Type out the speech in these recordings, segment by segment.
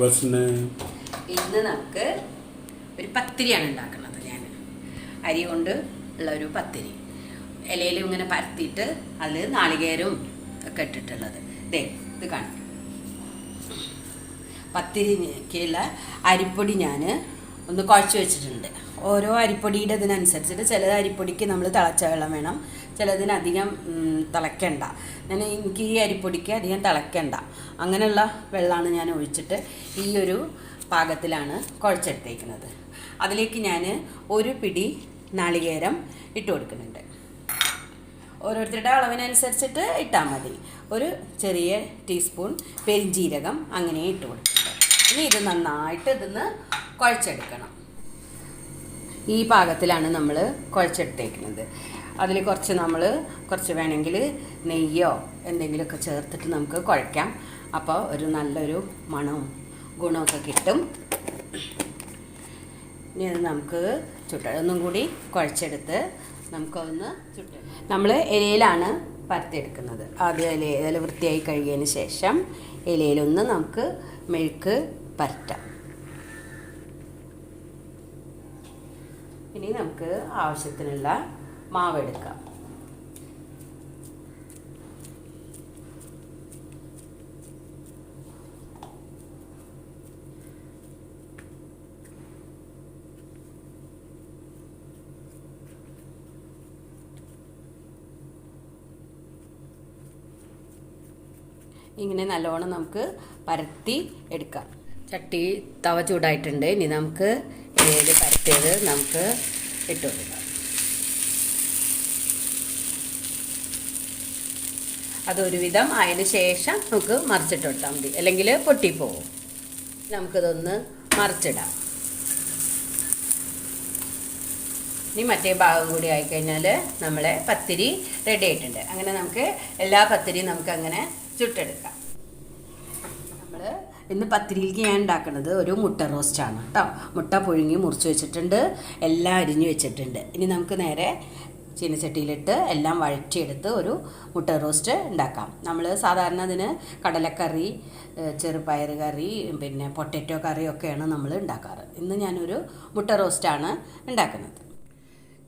ബ്രേക്ക്ഫാസ്റ്റിന് ഇന്ന് നമുക്ക് ഒരു പത്തിരിയാണ് ഉണ്ടാക്കുന്നത് ഞാൻ. അരി കൊണ്ട് ഉള്ള ഒരു പത്തിരി. ഇലയിലും ഇങ്ങനെ പരത്തിയിട്ട് അതിൽ നാളികേരവും ഒക്കെ ഇട്ടിട്ടുള്ളത്. ദേ ഇത് കാണാം. പത്തിരിക്കുള്ള അരിപ്പൊടി ഞാൻ ഒന്ന് കുഴച്ച് വെച്ചിട്ടുണ്ട്. ഓരോ അരിപ്പൊടിയുടെ ഇതിനനുസരിച്ചിട്ട് ചില അരിപ്പൊടിക്ക് നമ്മൾ തിളച്ച വെള്ളം വേണം. ചിലതിന് അധികം ഉം, തിളയ്ക്കണ്ട ഞാൻ എനിക്ക് ഈ അരിപ്പൊടിക്ക് അധികം തിളയ്ക്കണ്ട അങ്ങനെയുള്ള വെള്ളമാണ് ഞാൻ ഒഴിച്ചിട്ട് ഈ ഒരു പാകത്തിലാണ് കുഴച്ചെടുത്തേക്കുന്നത്. അതിലേക്ക് ഞാൻ ഒരു പിടി നാളികേരം ഇട്ട് കൊടുക്കുന്നുണ്ട്. ഓരോരുത്തരുടെ അളവിനനുസരിച്ചിട്ട് ഇട്ടാൽ മതി. ഒരു ചെറിയ ടീസ്പൂൺ പെരിഞ്ജീരകം അങ്ങനെ ഇട്ട് കൊടുക്കുന്നുണ്ട്. ഇനി ഇത് നന്നായിട്ട് ഇതിന്ന് കുഴച്ചെടുക്കണം. ഈ പാകത്തിലാണ് നമ്മൾ കുഴച്ചെടുത്തേക്കുന്നത്. അതിൽ കുറച്ച് നമ്മൾ കുറച്ച് വേണമെങ്കിൽ നെയ്യോ എന്തെങ്കിലുമൊക്കെ ചേർത്തിട്ട് നമുക്ക് കുഴയ്ക്കാം. അപ്പോൾ ഒരു നല്ലൊരു മണവും ഗുണമൊക്കെ കിട്ടും. ഇനി അത് നമുക്ക് ചുട്ട ഒന്നും കൂടി കുഴച്ചെടുത്ത് നമുക്കൊന്ന് ചുട്ട് നമ്മൾ ഇലയിലാണ് പരത്തിയെടുക്കുന്നത്. ആദ്യം ഇല ഇല വൃത്തിയായി കഴുകിയതിന് ശേഷം ഇലയിലൊന്ന് നമുക്ക് മെഴുക്ക് പരറ്റാം. ഇനി നമുക്ക് ആവശ്യത്തിനുള്ള മാവ് എടുക്കാം ഇങ്ങനെ നല്ലോണം നമുക്ക് പരത്തി എടുക്കാം. ചട്ടി തവ ചൂടായിട്ടുണ്ട്. ഇനി നമുക്ക് ഇതിൽ പരത്തിയത് നമുക്ക് ഇട്ട് കൊടുക്കാം. അതൊരുവിധം അതിന് ശേഷം നമുക്ക് മറിച്ചിട്ട് കൊടുത്താൽ മതി. അല്ലെങ്കിൽ പൊട്ടിപ്പോവും. നമുക്കിതൊന്ന് മറിച്ചിടാം. ഇനി മറ്റേ ഭാഗം കൂടി ആയിക്കഴിഞ്ഞാൽ നമ്മളെ പത്തിരി റെഡി ആയിട്ടുണ്ട്. അങ്ങനെ നമുക്ക് എല്ലാ പത്തിരിയും നമുക്ക് അങ്ങനെ ചുട്ടെടുക്കാം. നമ്മൾ ഇന്ന് പത്തിരിയിലേക്ക് ഞാൻ ഉണ്ടാക്കുന്നത് ഒരു മുട്ട റോസ്റ്റാണ് കേട്ടോ. മുട്ട പുഴുങ്ങി മുറിച്ച് വെച്ചിട്ടുണ്ട്. എല്ലാം അരിഞ്ഞു വെച്ചിട്ടുണ്ട്. ഇനി നമുക്ക് നേരെ ചീനച്ചട്ടിയിലിട്ട് എല്ലാം വഴറ്റിയെടുത്ത് ഒരു മുട്ട റോസ്റ്റ് ഉണ്ടാക്കാം. നമ്മൾ സാധാരണ അതിന് കടലക്കറി ചെറുപയർ കറി പിന്നെ പൊട്ടറ്റോ കറി ഒക്കെയാണ് നമ്മൾ ഉണ്ടാക്കാറ്. ഇന്ന് ഞാനൊരു മുട്ട റോസ്റ്റാണ് ഉണ്ടാക്കുന്നത്.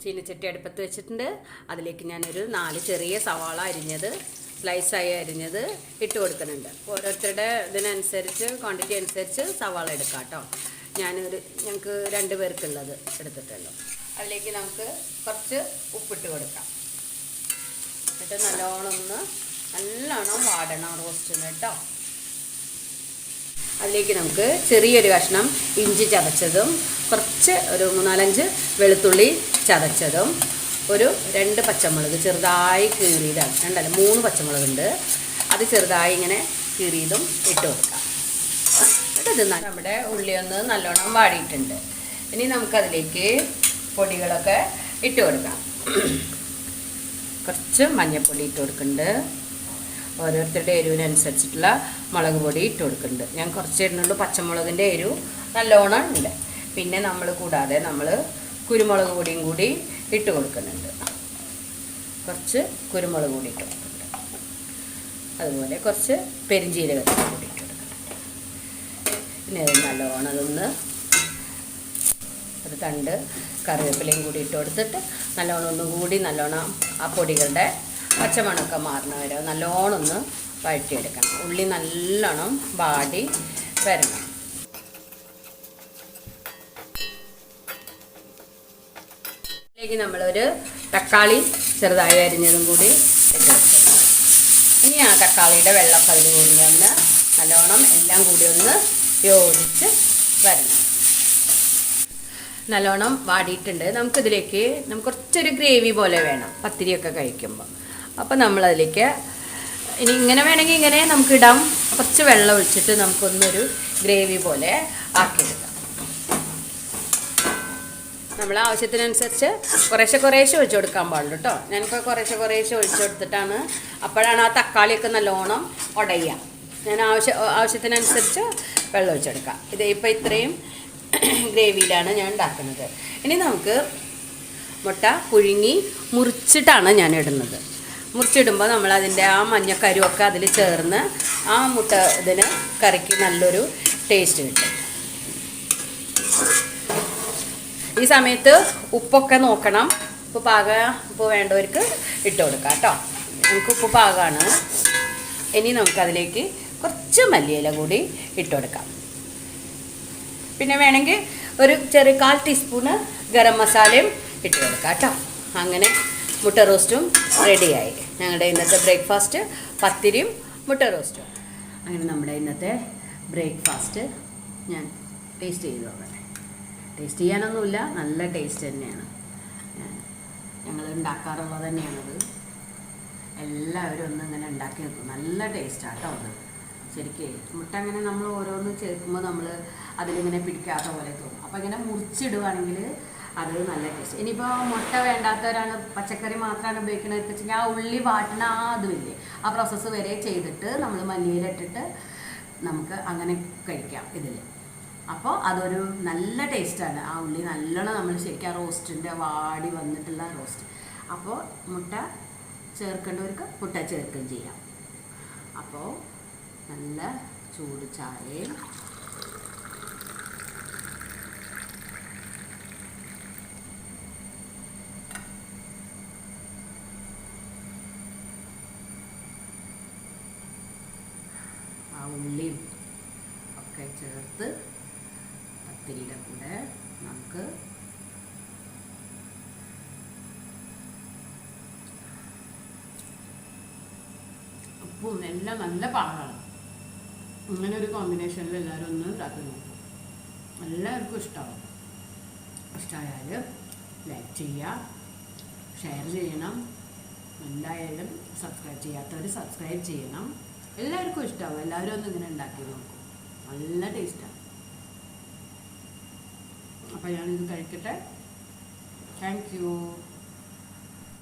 ചീനച്ചട്ടി അടുപ്പത്ത് വെച്ചിട്ടുണ്ട്. അതിലേക്ക് ഞാനൊരു നാല് ചെറിയ സവാള അരിഞ്ഞത് സ്ലൈസായി അരിഞ്ഞത് ഇട്ട് കൊടുക്കുന്നുണ്ട്. ഓരോരുത്തരുടെ ഇതിനനുസരിച്ച് ക്വാണ്ടിറ്റി അനുസരിച്ച് സവാള എടുക്കാം കേട്ടോ. ഞാനൊരു ഞങ്ങൾക്ക് രണ്ട് പേർക്കുള്ളത് എടുത്തിട്ടുള്ളൂ. അതിലേക്ക് നമുക്ക് കുറച്ച് ഉപ്പിട്ട് കൊടുക്കാം. എന്നിട്ട് നല്ലോണം ഒന്ന് നല്ലോണം വാടണം റോസ്റ്റിന് കേട്ടോ. അതിലേക്ക് നമുക്ക് ചെറിയൊരു കഷ്ണം ഇഞ്ചി ചതച്ചതും കുറച്ച് ഒരു മൂന്നാലഞ്ച് വെളുത്തുള്ളി ചതച്ചതും ഒരു രണ്ട് പച്ചമുളക് ചെറുതായി കീറിയതാണ്. രണ്ടല്ല മൂന്ന് പച്ചമുളകുണ്ട്. അത് ചെറുതായി ഇങ്ങനെ കീറിയതും ഇട്ട് കൊടുക്കാം. എന്നിട്ട് ഇത് നമ്മുടെ ഉള്ളി ഒന്ന് നല്ലോണം വാടിയിട്ടുണ്ട്. ഇനി നമുക്കതിലേക്ക് പൊടികളൊക്കെ ഇട്ട് കൊടുക്കാം. കുറച്ച് മഞ്ഞൾപ്പൊടി ഇട്ട് കൊടുക്കുന്നുണ്ട്. ഓരോരുത്തരുടെ എരിവിനനുസരിച്ചിട്ടുള്ള മുളക് പൊടി ഇട്ട് കൊടുക്കുന്നുണ്ട്. ഞാൻ കുറച്ച് ഇടുന്നുള്ളൂ. പച്ചമുളകിന്റെ എരിവ് നല്ലോണം ഉണ്ട്. പിന്നെ നമ്മൾ കൂടാതെ നമ്മൾ കുരുമുളക് പൊടിയും കൂടി ഇട്ട് കൊടുക്കുന്നുണ്ട്. കുറച്ച് കുരുമുളക് പൊടി ഇട്ട് കൊടുക്കുന്നുണ്ട്. അതുപോലെ കുറച്ച് പെരിഞ്ജീരകത്തിന്റെ കൂടി ഇട്ട് കൊടുക്കുന്നുണ്ട്. പിന്നെ നല്ലോണം അതൊന്ന് ഒരു തണ്ട് കറിവേപ്പിലയും കൂടി ഇട്ട് കൊടുത്തിട്ട് നല്ലോണം ഒന്നും കൂടി നല്ലോണം ആ പൊടികളുടെ പച്ചമണമൊക്കെ മാറണ വരെ. നല്ലോണം ഒന്ന് വഴറ്റിയെടുക്കണം. ഉള്ളി നല്ലോണം വാടി വരണം. ഇതിലേക്ക് നമ്മളൊരു തക്കാളി ചെറുതായി അരിഞ്ഞതും കൂടി ഇനി ആ തക്കാളിയുടെ വെള്ളപ്പതിൽ കൂടി ഒന്ന് നല്ലോണം എല്ലാം കൂടി ഒന്ന് യോജിച്ച് വരണം. നല്ലോണം വാടിയിട്ടുണ്ട്. നമുക്കിതിലേക്ക് നമുക്ക് കുറച്ചൊരു ഗ്രേവി പോലെ വേണം. പത്തിരിയൊക്കെ കഴിക്കുമ്പോൾ അപ്പോൾ നമ്മളതിലേക്ക് ഇനി ഇങ്ങനെ വേണമെങ്കിൽ ഇങ്ങനെ നമുക്ക് ഇടാം കുറച്ച് വെള്ളം ഒഴിച്ചിട്ട് നമുക്കൊന്നൊരു ഗ്രേവി പോലെ ആക്കിയെടുക്കാം. നമ്മൾ ആവശ്യത്തിനനുസരിച്ച് കുറേശ്ശെ കുറേശ്ശെ ഒഴിച്ചു കൊടുക്കാൻ പാടുള്ളൂ കേട്ടോ ഞാനിപ്പോൾ കുറേശ്ശെ കുറേശ്ശെ ഒഴിച്ചു കൊടുത്തിട്ടാണ് അപ്പോഴാണ് ആ തക്കാളിയൊക്കെ നല്ലോണം ഉടയുക. ഞാൻ ആവശ്യ ആവശ്യത്തിനനുസരിച്ച് വെള്ളം ഒഴിച്ചെടുക്കാം ഇത് ഇപ്പോൾ ഇത്രയും ഗ്രേവിയിലാണ് ഞാൻ ഉണ്ടാക്കുന്നത്. ഇനി നമുക്ക് മുട്ട പുഴുങ്ങി മുറിച്ചിട്ടാണ് ഞാൻ ഇടുന്നത്. മുറിച്ചിടുമ്പോൾ നമ്മൾ അതിന്റെ ആ മഞ്ഞക്കരുവൊക്കെ അതിൽ ചേർന്ന് ആ മുട്ട ഇതിന് കറിക്ക് നല്ലൊരു ടേസ്റ്റ് കിട്ടും. ഈ സമയത്ത് ഉപ്പൊക്കെ നോക്കണം. ഉപ്പ് പാക ഉപ്പ് വേണ്ടവർക്ക് ഇട്ട് കൊടുക്കാം കേട്ടോ. നമുക്ക് ഉപ്പ് പാകമാണ് ഇനി നമുക്കതിലേക്ക് കുറച്ച് മല്ലിയില കൂടി ഇട്ട് കൊടുക്കാം. പിന്നെ വേണമെങ്കിൽ ഒരു ചെറിയ കാൽ ടീസ്പൂണ് ഗരം മസാലയും ഇട്ട് കൊടുക്കാം കേട്ടോ. അങ്ങനെ മുട്ട റോസ്റ്റും റെഡിയായി. ഞങ്ങളുടെ ഇന്നത്തെ ബ്രേക്ക്ഫാസ്റ്റ് പത്തിരിയും മുട്ട റോസ്റ്റും. അങ്ങനെ നമ്മുടെ ഇന്നത്തെ ബ്രേക്ക്ഫാസ്റ്റ് ഞാൻ ടേസ്റ്റ് ചെയ്ത് നോക്കട്ടെ. ടേസ്റ്റ് ചെയ്യാനൊന്നുമില്ല നല്ല ടേസ്റ്റ് തന്നെയാണ്. ഞങ്ങൾ ഉണ്ടാക്കാറുള്ളത് തന്നെയാണത്. എല്ലാവരും ഒന്ന് ഇങ്ങനെ ഉണ്ടാക്കി വെക്കും നല്ല ടേസ്റ്റാണ് കേട്ടോ അത്. ശരിക്കും മുട്ട അങ്ങനെ നമ്മൾ ഓരോന്ന് ചേർക്കുമ്പോൾ നമ്മൾ അതിലിങ്ങനെ പിടിക്കാത്ത പോലെ തോന്നും. അപ്പോൾ ഇങ്ങനെ മുറിച്ചിടുവാണെങ്കിൽ അത് നല്ല ടേസ്റ്റ്. ഇനിയിപ്പോൾ മുട്ട വേണ്ടാത്തവരാണ് പച്ചക്കറി മാത്രമാണ് ഉപയോഗിക്കുന്നത് എന്ന് വെച്ചാൽ ആ ഉള്ളി വാട്ടണ ആ അതുമില്ലേ? ആ പ്രോസസ്സ് വരെ ചെയ്തിട്ട് നമ്മൾ മല്ലിയിലിട്ടിട്ട് നമുക്ക് അങ്ങനെ കഴിക്കാം ഇതിൽ. അപ്പോൾ അതൊരു നല്ല ടേസ്റ്റാണ്. ആ ഉള്ളി നല്ലോണം നമ്മൾ ശരിക്കും ആ റോസ്റ്റിന്റെ വാടി വന്നിട്ടുള്ള റോസ്റ്റ്. അപ്പോൾ മുട്ട ചേർക്കേണ്ടവർക്ക് മുട്ട ചേർക്കുകയും ചെയ്യാം. അപ്പോൾ നല്ല ചൂട് ചായയും. ആ ഉള്ളിയും ഒക്കെ ചേർത്ത് പത്തിരിയുടെ കൂടെ നമുക്ക് ഉപ്പും എല്ലാം നല്ല പാകമാണ്. അങ്ങനെ ഒരു കോമ്പിനേഷനിൽ എല്ലാവരും ഒന്ന് ഉണ്ടാക്കി നോക്കും. എല്ലാവർക്കും ഇഷ്ടമാവും ഇഷ്ടമായാൽ ലൈക്ക് ചെയ്യുക ഷെയർ ചെയ്യണം. എന്തായാലും സബ്സ്ക്രൈബ് ചെയ്യാത്തവർ സബ്സ്ക്രൈബ് ചെയ്യണം. എല്ലാവർക്കും ഇഷ്ടമാവും എല്ലാവരും ഒന്ന് ഇങ്ങനെ ഉണ്ടാക്കി നോക്കും. നല്ല ടേസ്റ്റാണ് അപ്പോൾ ഞാനിത് കഴിക്കട്ടെ. Thank you